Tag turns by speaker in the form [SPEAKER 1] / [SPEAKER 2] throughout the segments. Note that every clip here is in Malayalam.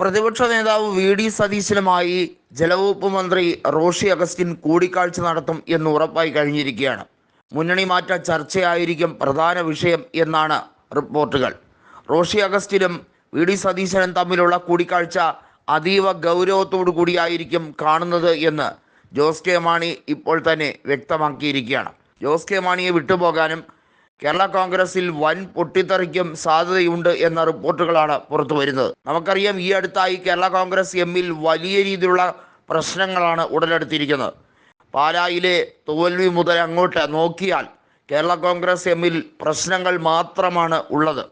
[SPEAKER 1] പ്രതിപക്ഷ നേതാവ് വി ഡി സതീശനുമായി ജലവകുപ്പ് മന്ത്രി റോഷി അഗസ്റ്റിൻ കൂടിക്കാഴ്ച നടത്തും എന്ന് ഉറപ്പായി കഴിഞ്ഞിരിക്കുകയാണ്. മുന്നണി മാറ്റ ചർച്ചയായിരിക്കും പ്രധാന വിഷയം എന്നാണ് റിപ്പോർട്ടുകൾ. റോഷി അഗസ്റ്റിനും വി ഡി സതീശനും തമ്മിലുള്ള കൂടിക്കാഴ്ച അതീവ ഗൗരവത്തോടു കൂടിയായിരിക്കും കാണുന്നത് എന്ന് ജോസ് കെ മാണി ഇപ്പോൾ തന്നെ വ്യക്തമാക്കിയിരിക്കുകയാണ്. ജോസ് കെ മാണിയെ വിട്ടുപോകാനും കേരള കോൺഗ്രസിൽ വൻ പൊട്ടിത്തെറിക്കും സാധ്യതയുണ്ട് എന്ന റിപ്പോർട്ടുകളാണ് പുറത്തു വരുന്നത്. നമുക്കറിയാം ഈ അടുത്തായി കേരള കോൺഗ്രസ് എമ്മിൽ വലിയ രീതിയിലുള്ള പ്രശ്നങ്ങളാണ് ഉടലെടുത്തിരിക്കുന്നത്. പാലായിലെ തോൽവി മുതൽ അങ്ങോട്ട് നോക്കിയാൽ കേരള കോൺഗ്രസ് എമ്മിൽ പ്രശ്നങ്ങൾ മാത്രമാണ് ഉള്ളത്.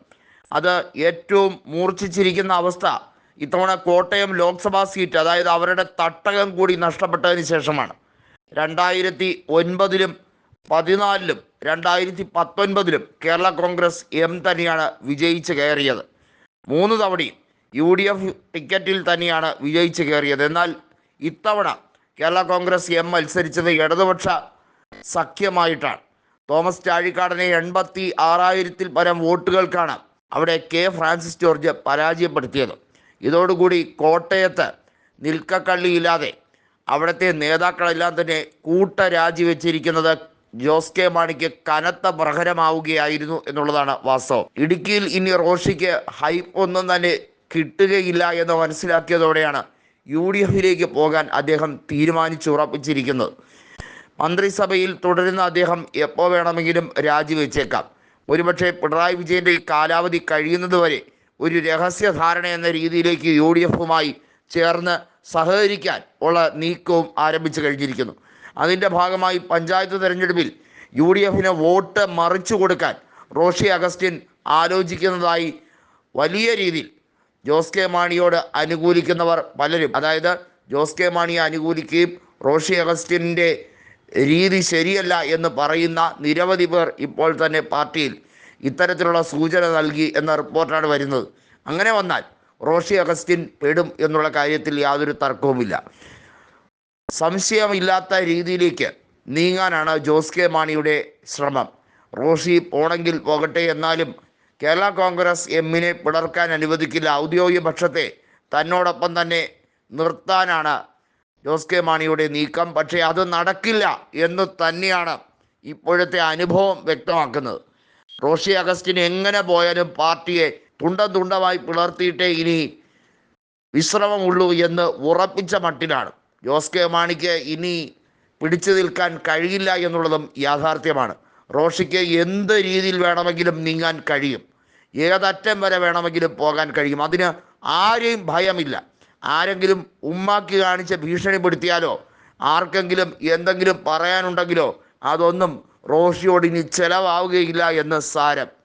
[SPEAKER 1] അത് ഏറ്റവും മൂർച്ഛിച്ചിരിക്കുന്ന അവസ്ഥ ഇത്തവണ കോട്ടയം ലോക്സഭാ സീറ്റ് അതായത് അവരുടെ തട്ടകം കൂടി നഷ്ടപ്പെട്ടതിന് ശേഷമാണ്. രണ്ടായിരത്തി ഒൻപതിലും പതിനാലിലും രണ്ടായിരത്തി പത്തൊൻപതിലും കേരള കോൺഗ്രസ് എം തന്നെയാണ് വിജയിച്ച് കയറിയത്. മൂന്ന് തവണയും യു ഡി എഫ് ടിക്കറ്റിൽ തന്നെയാണ് വിജയിച്ച് കയറിയത്. എന്നാൽ ഇത്തവണ കേരള കോൺഗ്രസ് എം മത്സരിച്ചത് ഇടതുപക്ഷ സഖ്യമായിട്ടാണ്. തോമസ് ചാഴിക്കാടനെ എൺപത്തി ആറായിരത്തിൽ പരം വോട്ടുകൾക്കാണ് അവിടെ കെ ഫ്രാൻസിസ് ജോർജ് പരാജയപ്പെടുത്തിയത്. ഇതോടുകൂടി കോട്ടയത്ത് നിൽക്കക്കള്ളിയില്ലാതെ അവിടുത്തെ നേതാക്കളെല്ലാം തന്നെ കൂട്ട രാജിവെച്ചിരിക്കുന്നത് ജോസ് കെ മാണിക്ക് കനത്ത പ്രഹരമാവുകയായിരുന്നു എന്നുള്ളതാണ് വാസ്തവം. ഇടുക്കിയിൽ ഇനി റോഷിക്ക് ഹൈപ്പ് ഒന്നും തന്നെ കിട്ടുകയില്ല എന്ന് മനസ്സിലാക്കിയതോടെയാണ് യു ഡി എഫിലേക്ക് പോകാൻ അദ്ദേഹം തീരുമാനിച്ചുറപ്പിച്ചിരിക്കുന്നത്. മന്ത്രിസഭയിൽ തുടരുന്ന അദ്ദേഹം എപ്പോൾ വേണമെങ്കിലും രാജിവെച്ചേക്കാം. ഒരുപക്ഷെ പിണറായി വിജയന്റെ ഈ കാലാവധി കഴിയുന്നതുവരെ ഒരു രഹസ്യധാരണ എന്ന രീതിയിലേക്ക് യു ഡി എഫുമായി ചേർന്ന് സഹകരിക്കാൻ ഉള്ള നീക്കവും ആരംഭിച്ചു കഴിഞ്ഞിരിക്കുന്നു. അതിന്റെ ഭാഗമായി പഞ്ചായത്ത് തെരഞ്ഞെടുപ്പിൽ യു ഡി എഫിന് വോട്ട് മറിച്ചു കൊടുക്കാൻ റോഷി അഗസ്റ്റിൻ ആലോചിക്കുന്നതായി വലിയ രീതിയിൽ ജോസ് കെ മാണിയോട് അനുകൂലിക്കുന്നവർ പലരും. അതായത് ജോസ് കെ മാണിയെ അനുകൂലിക്കുകയും റോഷി അഗസ്റ്റിന്റെ രീതി ശരിയല്ല എന്ന് പറയുന്ന നിരവധി പേർ ഇപ്പോൾ തന്നെ പാർട്ടിയിൽ ഇത്തരത്തിലുള്ള സൂചന നൽകി എന്ന റിപ്പോർട്ടാണ് വരുന്നത്. അങ്ങനെ വന്നാൽ റോഷി അഗസ്റ്റിൻ പെടും എന്നുള്ള കാര്യത്തിൽ യാതൊരു തർക്കവുമില്ല. സംശയമില്ലാത്ത രീതിയിലേക്ക് നീങ്ങാനാണ് ജോസ് കെ മാണിയുടെ ശ്രമം. റോഷി പോണെങ്കിൽ പോകട്ടെ എന്നാലും കേരള കോൺഗ്രസ് എമ്മിനെ പിളർക്കാൻ അനുവദിക്കില്ല. ഔദ്യോഗിക പക്ഷത്തെ തന്നോടൊപ്പം തന്നെ നിർത്താനാണ് ജോസ് കെ മാണിയുടെ നീക്കം. പക്ഷേ അത് നടക്കില്ല എന്ന് തന്നെയാണ് ഇപ്പോഴത്തെ അനുഭവം വ്യക്തമാക്കുന്നത്. റോഷി അഗസ്റ്റിന് എങ്ങനെ പോയാലും പാർട്ടിയെ തുണ്ടം തുണ്ടമായി പിളർത്തിയിട്ടേ ഇനി വിശ്രമമുള്ളൂ എന്ന് ഉറപ്പിച്ച മട്ടിലാണ്. ജോസ് കെ മാണിക്ക് ഇനി പിടിച്ചു നിൽക്കാൻ കഴിയില്ല എന്നുള്ളതും യാഥാർത്ഥ്യമാണ്. റോഷിക്ക് എന്ത് രീതിയിൽ വേണമെങ്കിലും നീങ്ങാൻ കഴിയും. ഏതറ്റം വരെ വേണമെങ്കിലും പോകാൻ കഴിയും. അതിന് ആരെയും ഭയമില്ല. ആരെങ്കിലും ഉമ്മാക്കി കാണിച്ച് ഭീഷണിപ്പെടുത്തിയാലോ ആർക്കെങ്കിലും എന്തെങ്കിലും പറയാനുണ്ടെങ്കിലോ അതൊന്നും റോഷിയോട് ഇനി ചെലവാവുകയില്ല എന്ന് സാരം.